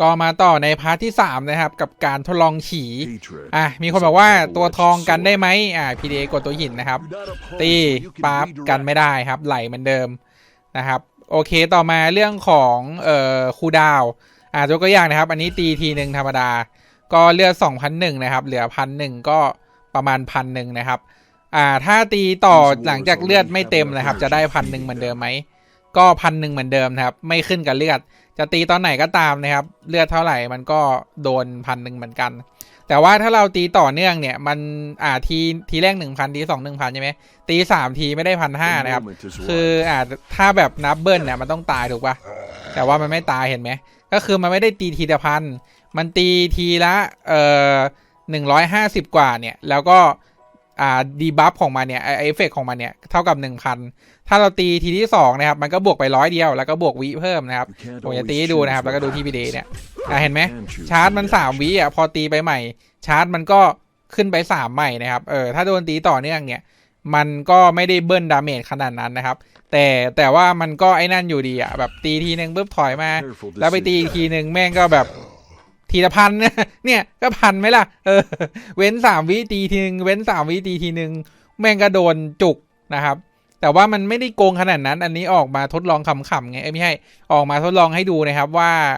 ก็มาต่อในพาร์ทที่ 3 นะครับ กับการทดลองฉี่ Hatred อะมีคนบอกว่าตัวทองกันได้ไหมอ่า PDA กดตัวหินนะครับ ตีปั๊บกันไม่ได้ครับ ไหลเหมือนเดิมนะครับ โอเคต่อมาเรื่องของเอ่อคูลดาวน์อ่ายกตัวอย่างนะครับ อันนี้ตีทีหนึ่งธรรมดา ก็เลือด2,001นะครับ เหลือพันหนึ่งก็ประมาณพันหนึ่งนะครับ อ่าถ้าตีต่อหลังจากเลือดไม่เต็มนะครับ จะได้พันหนึ่งเหมือนเดิมไหม ก็พันหนึ่งเหมือนเดิมนะครับ ไม่ขึ้นกับเลือด จะตีตอนไหนก็ตามนะครับ เลือดเท่าไหร่มันก็โดนพันหนึ่งเหมือนกัน แต่ว่าถ้าเราตีต่อเนื่องเนี่ย มันอ่าทีทีแรกหนึ่งพันทีสองหนึ่งพันใช่ไหมตีสามทีไม่ได้พันห้านะครับ คืออ่าถ้าแบบนับเบิ้ลเนี่ยมันต้องตายถูกปะแต่ว่ามันไม่ตายเห็นไหมก็คือมันไม่ได้ตีทีละพันมันตีทีละเอ่อหนึ่งร้อยห้าสิบกว่าเนี่ย แล้วก็ อ่าดีบัฟของมันเนี่ยไอเอฟเฟกของมันเนี่ยเท่ากับหนึ่งพันถ้าเราตีทีที่สองนะครับ มันก็บวกไปร้อยเดียวแล้วก็บวกวิเพิ่มนะครับผมจะตีให้ดูนะครับ แล้วก็ดูที่พีเดเนี่ยอะเห็นไหมชาร์จมันสามวิอะพอตีไปใหม่ ชาร์จมันก็ขึ้นไปสามใหม่นะครับเออถ้าโดนตีต่อเนื่องเนี่ย มันก็ไม่ได้เบิ้ลดาเมจขนาดนั้นนะครับ แต่แต่ว่ามันก็ไอ้นั่นอยู่ดีอะแบบตีทีนึงปุ๊บถอยมา แล้วไปตีอีกทีหนึ่งแม่งก็แบบ ทีละพันเนี่ยก็พันไหมล่ะเออเว้นสามวิตีทีนึงเว้นสามวิตีทีนึงแม่งก็โดนจุกนะครับ แต่ว่ามันไม่ได้โกงขนาดนั้น อันนี้ออกมาทดลองขำๆไงไม่ใช่ออกมาทดลองให้ดูนะครับว่า